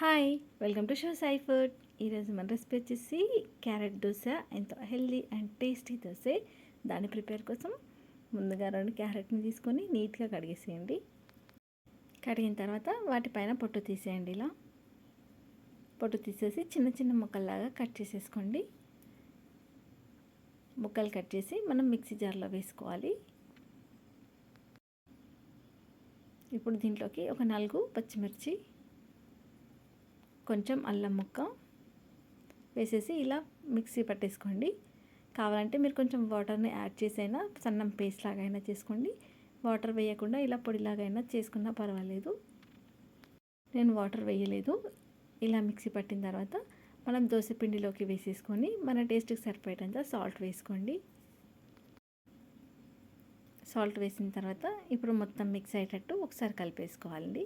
Hi welcome to show Sai food ఈరోజు మన recipe వచ్చేసి క్యారెట్ దోశ ఎంతో హెల్దీ అండ్ టేస్టీ దోశ. దాని ప్రిపేర్ కోసం ముందుగా రెండు క్యారెట్ని తీసుకొని నీట్గా కడిగేసేయండి. కడిగిన తర్వాత వాటిపైన పొట్టు తీసేయండి ఇలా. పొట్టు తీసేసి చిన్న చిన్న ముక్కల్లాగా కట్ చేసేసుకోండి. ముక్కలు కట్ చేసి మనం మిక్సీ జార్లో వేసుకోవాలి. ఇప్పుడు దీంట్లోకి ఒక నాలుగు పచ్చిమిర్చి కొంచెం అల్లం ముక్క వేసేసి ఇలా మిక్సీ పట్టేసుకోండి. కావాలంటే మీరు కొంచెం వాటర్ని యాడ్ చేసైనా సన్నం పేస్ట్ లాగా అయినా చేసుకోండి. వాటర్ వేయకుండా ఇలా పొడిలాగైనా చేసుకున్నా పర్వాలేదు. నేను వాటర్ వేయలేదు. ఇలా మిక్సీ పట్టిన తర్వాత మనం దోశ పిండిలోకి వేసేసుకొని మన టేస్ట్కి సరిపోయేటంత సాల్ట్ వేసుకోండి. సాల్ట్ వేసిన తర్వాత ఇప్పుడు మొత్తం మిక్స్ అయ్యేటట్టు ఒకసారి కలిపేసుకోవాలండి.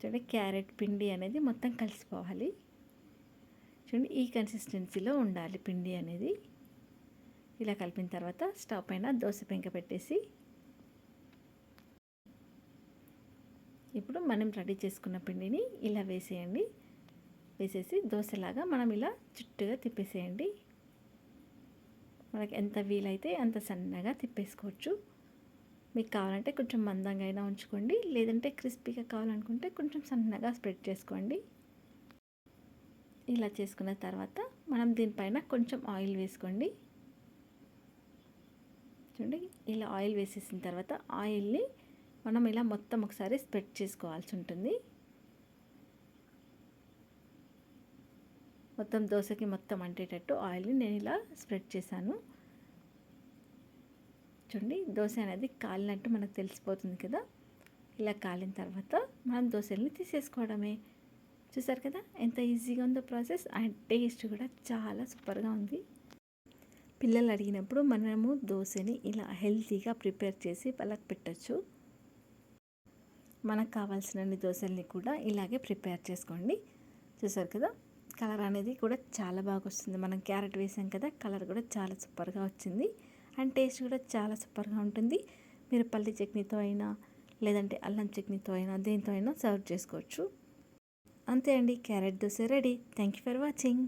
చూడండి క్యారెట్ పిండి అనేది మొత్తం కలిసిపోవాలి. చూడండి ఈ కన్సిస్టెన్సీలో ఉండాలి పిండి అనేది. ఇలా కలిపిన తర్వాత స్టవ్ పైన దోశ పెంక పెట్టేసి ఇప్పుడు మనం రెడీ చేసుకున్న పిండిని ఇలా వేసేయండి. వేసేసి దోశలాగా మనం ఇలా చుట్టుగా తిప్పేసేయండి. మనకి ఎంత వీలైతే అంత సన్నగా తిప్పేసుకోవచ్చు. మీకు కావాలంటే కొంచెం మందంగా అయినా ఉంచుకోండి. లేదంటే క్రిస్పీగా కావాలనుకుంటే కొంచెం సన్నగా స్ప్రెడ్ చేసుకోండి. ఇలా చేసుకున్న తర్వాత మనం దీనిపైన కొంచెం ఆయిల్ వేసుకోండి. చూడండి ఇలా ఆయిల్ వేసేసిన తర్వాత ఆయిల్ని మనం ఇలా మొత్తం ఒకసారి స్ప్రెడ్ చేసుకోవాల్సి ఉంటుంది. మొత్తం దోశకి మొత్తం అంటేటట్టు ఆయిల్ని నేను ఇలా స్ప్రెడ్ చేశాను. చూడండి దోశ అనేది కాలినట్టు మనకు తెలిసిపోతుంది కదా. ఇలా కాలిన తర్వాత మనం దోశల్ని తీసేసుకోవడమే. చూసారు కదా ఎంత ఈజీగా ఉందో ప్రాసెస్ అండ్ టేస్ట్ కూడా చాలా సూపర్గా ఉంది. పిల్లలు అడిగినప్పుడు మనము దోశని ఇలా హెల్తీగా ప్రిపేర్ చేసి వాళ్ళకి పెట్టచ్చు. మనకు కావాల్సినన్ని దోశల్ని కూడా ఇలాగే ప్రిపేర్ చేసుకోండి. చూసారు కదా కలర్ అనేది కూడా చాలా బాగా వస్తుంది. మనం క్యారెట్ వేసాం కదా కలర్ కూడా చాలా సూపర్గా వచ్చింది. అండ్ టేస్ట్ కూడా చాలా సూపర్గా ఉంటుంది. మీరు పల్లి చట్నీతో అయినా లేదంటే అల్లం చట్నీతో అయినా దేనితో అయినా సర్వ్ చేసుకోవచ్చు. అంతే అండి carrot dosa ready. Thank you for watching.